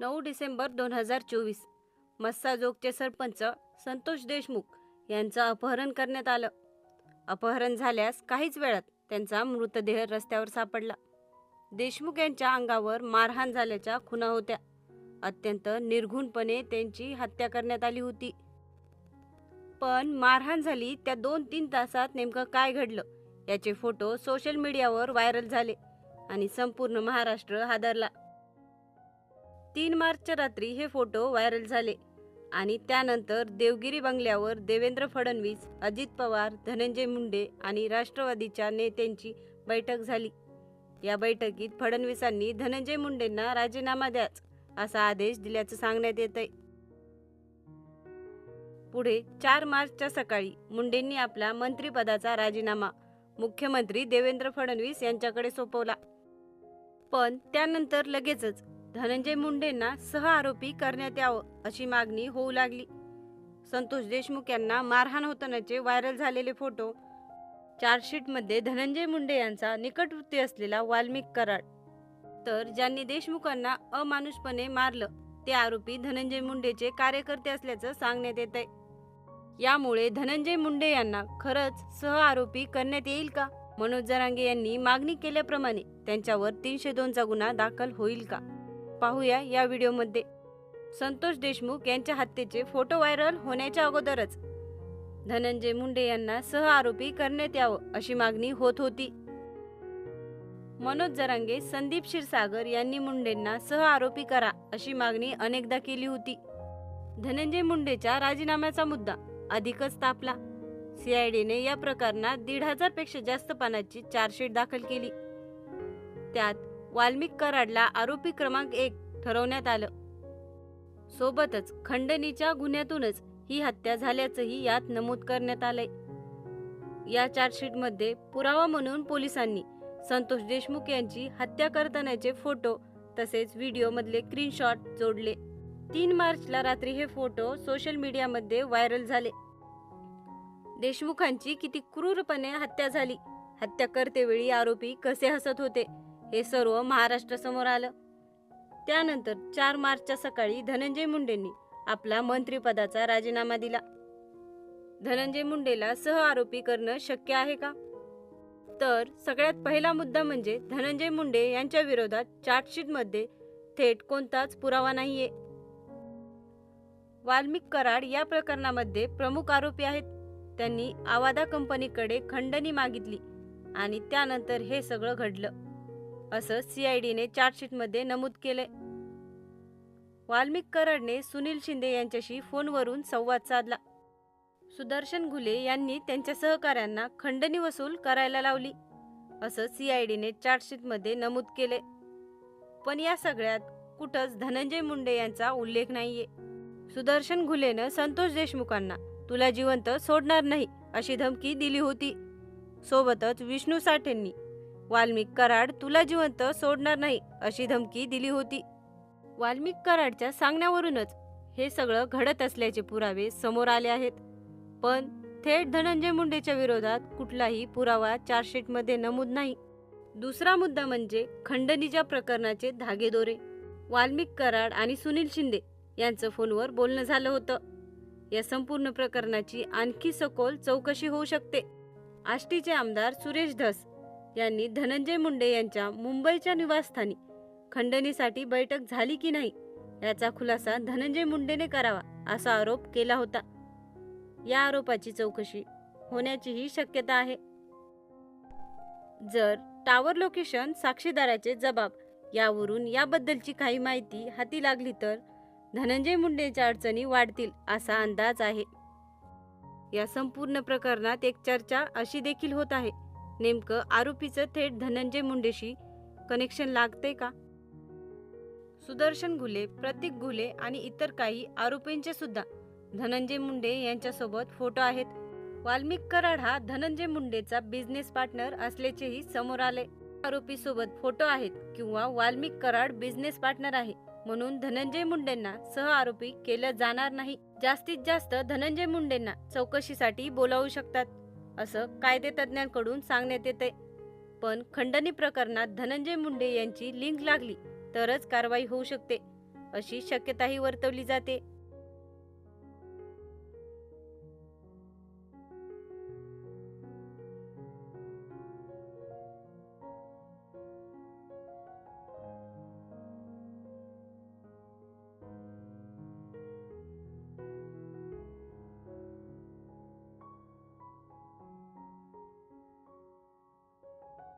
नऊ डिसेंबर दोन हजार चोवीस. मस्साजोगचे सरपंच संतोष देशमुख यांचं अपहरण करण्यात आलं. अपहरण झाल्यास काहीच वेळात त्यांचा मृतदेह रस्त्यावर सापडला. देशमुख यांच्या अंगावर मारहाण झाल्याच्या खुणा होत्या. अत्यंत निर्घुणपणे त्यांची हत्या करण्यात आली होती. पण मारहाण झाली त्या दोन तीन तासात नेमकं काय घडलं याचे फोटो सोशल मीडियावर व्हायरल झाले आणि संपूर्ण महाराष्ट्र हादरला. तीन मार्चच्या रात्री हे फोटो व्हायरल झाले आणि त्यानंतर देवगिरी बंगल्यावर देवेंद्र फडणवीस अजित पवार धनंजय मुंडे आणि राष्ट्रवादीच्या नेत्यांची बैठक झाली. या बैठकीत फडणवीसांनी धनंजय मुंडेंना राजीनामा द्याच असा आदेश दिल्याचं सांगण्यात येत आहे पुढे चार मार्चच्या सकाळी मुंडेंनी आपला मंत्रिपदाचा राजीनामा मुख्यमंत्री देवेंद्र फडणवीस यांच्याकडे सोपवला. पण त्यानंतर लगेचच धनंजय मुंडेंना सह आरोपी करण्यात यावं अशी मागणी होऊ लागली. संतोष देशमुख यांना मारहाण होतानाचे व्हायरल झालेले फोटो चार्जशीटमध्ये धनंजय मुंडे यांचा निकटवृत्ती असलेला वाल्मिक कराड. तर ज्यांनी देशमुखांना अमानुषपणे मारलं ते आरोपी धनंजय मुंडेचे कार्यकर्ते असल्याचं सांगण्यात येत आहे यामुळे धनंजय मुंडे यांना खरंच सह आरोपी करण्यात येईल का? मनोज जरांगे यांनी मागणी केल्याप्रमाणे त्यांच्यावर तीनशे दोनचा गुन्हा दाखल होईल का? पाहूया या व्हिडिओमध्ये. संतोष देशमुख यांच्या हत्येचे फोटो व्हायरल होण्याच्या अगोदरच धनंजय मुंडे यांना सह आरोपी करण्यात यावं अशी मागणी होत होती. मनोज जरांगे संदीप क्षीरसागर यांनी मुंडेंना सह आरोपी करा अशी मागणी अनेकदा केली होती. धनंजय मुंडेच्या राजीनाम्याचा मुद्दा अधिकच तापला. सीआयडीने या प्रकरणात दीड हजारपेक्षा जास्त पानाची चार्जशीट दाखल केली. त्यात वाल्मिक कराडला आरोपी क्रमांक एक ठरवण्यात आलं. सोबतच खंडणीच्या गुन्ह्यातूनच ही हत्या झाल्याचंही यात नमूद करण्यात आलंय. या चार्जशीटमध्ये पुरावा म्हणून पोलिसांनी संतोष देशमुख यांची हत्या करतानाचे फोटो तसेच व्हिडिओमधले स्क्रीनशॉट जोडले. तीन मार्चला रात्री हे फोटो सोशल मीडियामध्ये व्हायरल झाले. देशमुखांची किती क्रूरपणे हत्या झाली. हत्या करतेवेळी आरोपी कसे हसत होते? हे सर्व महाराष्ट्रासमोर आलं. त्यानंतर चार मार्चच्या सकाळी धनंजय मुंडेंनी आपला मंत्रिपदाचा राजीनामा दिला. धनंजय मुंडेला सह आरोपी करणं शक्य आहे का? तर सगळ्यात पहिला मुद्दा म्हणजे धनंजय मुंडे यांच्या विरोधात चार्जशीटमध्ये थेट कोणताच पुरावा नाहीये. वाल्मिक कराड या प्रकरणामध्ये प्रमुख आरोपी आहेत. त्यांनी आवादा कंपनीकडे खंडणी मागितली आणि त्यानंतर हे सगळं घडलं. असं सीआयडीने चार्जशीटमध्ये नमूद केलंय. वाल्मिक करडने सुनील शिंदे यांच्याशी फोनवरून संवाद साधला. सुदर्शन घुले यांनी त्यांच्या सहकाऱ्यांना खंडणी वसूल करायला लावली. असं सीआयडीने चार्जशीटमध्ये नमूद केले पण या सगळ्यात कुठंच धनंजय मुंडे यांचा उल्लेख नाहीये. सुदर्शन घुलेनं संतोष देशमुखांना तुला जिवंत सोडणार नाही अशी धमकी दिली होती. सोबतच विष्णू साठेंनी वाल्मिक कराड तुला जिवंत सोडणार नाही अशी धमकी दिली होती. वाल्मिक कराडच्या सांगण्यावरूनच हे सगळं घडत असल्याचे पुरावे समोर आले आहेत. पण थेट धनंजय मुंडेच्या विरोधात कुठलाही पुरावा चार्जशीटमध्ये नमूद नाही. दुसरा मुद्दा म्हणजे खंडणीच्या प्रकरणाचे धागेदोरे. वाल्मिक कराड आणि सुनील शिंदे यांचं फोनवर बोलणं झालं होतं. या संपूर्ण प्रकरणाची आणखी सखोल चौकशी होऊ शकते. आष्टीचे आमदार सुरेश धस यांनी धनंजय मुंडे यांच्या मुंबईच्या निवासस्थानी खंडणीसाठी बैठक झाली की नाही याचा खुलासा धनंजय मुंडेने करावा असा आरोप केला होता. या आरोपाची चौकशी होण्याचीही शक्यता आहे. जर टावर लोकेशन साक्षीदाराचे जबाब यावरून याबद्दलची काही माहिती हाती लागली तर धनंजय मुंडेच्या अडचणी वाढतील असा अंदाज आहे. या संपूर्ण प्रकरणात एक चर्चा अशी देखील होत आहे. नेमकं आरोपीचं थेट धनंजय मुंडेशी कनेक्शन लागते का? सुदर्शन घुले प्रतीक घुले आणि इतर काही आरोपींचे सुद्धा धनंजय मुंडे यांच्यासोबत फोटो आहेत. वाल्मिक कराड हा धनंजय मुंडेचा बिझनेस पार्टनर असल्याचेही समोर आले. आरोपी सोबत फोटो आहेत किंवा वाल्मिक कराड बिझनेस पार्टनर आहे म्हणून धनंजय मुंडेंना सह आरोपी केलं जाणार नाही. जास्तीत जास्त धनंजय मुंडेंना चौकशीसाठी बोलावू शकतात. असं कायदे तज्ज्ञांकडून सांगण्यात येते पण खंडणी प्रकरणात धनंजय मुंडे यांची लिंक लागली तरच कारवाई होऊ शकते अशी शक्यताही वर्तवली जाते.